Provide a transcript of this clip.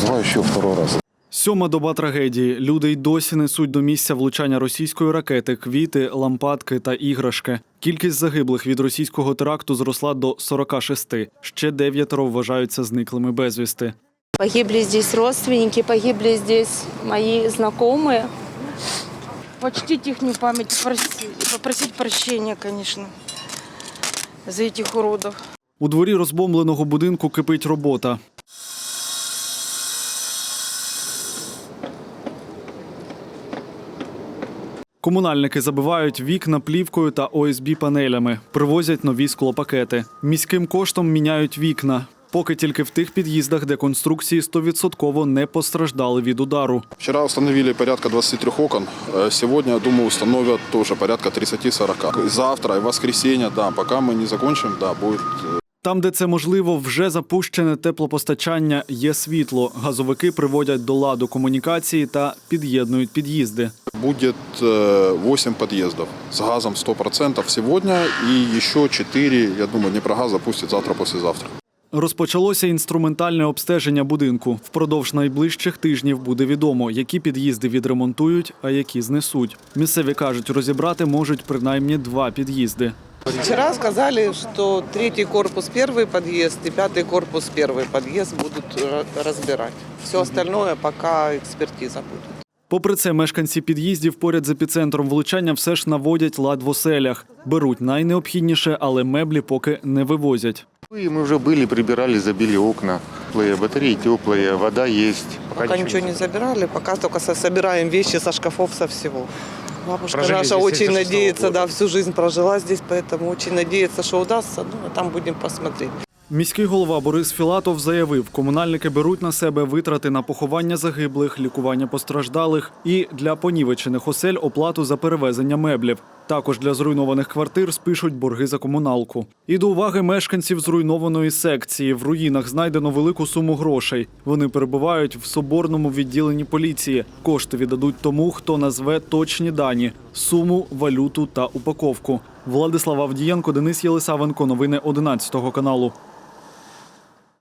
Давай еще второй раз. Сьома доба трагедії. Люди й досі несуть до місця влучання російської ракети квіти, лампадки та іграшки. Кількість загиблих від російського теракту зросла до 46. Ще дев'ятеро вважаються зниклими безвісти. Погибли здесь родственники, погибли здесь мои знакомые. почтить их память, попросить прощения, конечно, за этих уродов. У дворі розбомбленого будинку кипить робота. Комунальники забивають вікна плівкою та ОСБ панелями, привозять нові склопакети. Міським коштом міняють вікна. Поки тільки в тих під'їздах, де конструкції стовідсотково не постраждали від удару. Вчера установили порядка 23 окон. Э, Сегодня, думаю, установят тоже порядка 30-40. Завтра и воскресенье, да, пока мы не закончим, да, будет э, там, де це можливо, вже запущене теплопостачання, є світло. Газовики приводять до ладу комунікації та під'єднують під'їзди. Будет э, 8 з с газом 100% сьогодні і ще 4, я думаю, Днепрогаз запустит завтра-послезавтра. Розпочалося інструментальне обстеження будинку. Впродовж найближчих тижнів буде відомо, які під'їзди відремонтують, а які знесуть. Місцеві кажуть, розібрати можуть принаймні два під'їзди. Вчера сказали, что третий корпус первый подъезд и пятый корпус первый подъезд будут э, разбирать. Все остальное пока экспертиза будет. Попри це, мешканці під'їздів поряд з епіцентром влучання все ж наводять лад в оселях. Беруть найнеобхідніше, але меблі поки не вивозять. И мы уже были, прибирали, забили окна. Теплые, батареи теплые, вода есть. Пока ничего не забирали, пока только со- собираем вещи со шкафов, со всего. Бабушка Прожили наша здесь очень 76 надеется, года. да, всю жизнь прожила здесь, поэтому очень надеется, что удастся. Ну, а там будем посмотреть. Міський голова Борис Філатов заявив, комунальники беруть на себе витрати на поховання загиблих, лікування постраждалих і для понівечених осель оплату за перевезення меблів. Також для зруйнованих квартир спишуть борги за комуналку. І до уваги мешканців зруйнованої секції в руїнах знайдено велику суму грошей. Вони перебувають в соборному відділенні поліції. Кошти віддадуть тому, хто назве точні дані: суму, валюту та упаковку. Владислав Авдієнко, Денис Єлисавенко. Новини 11 каналу.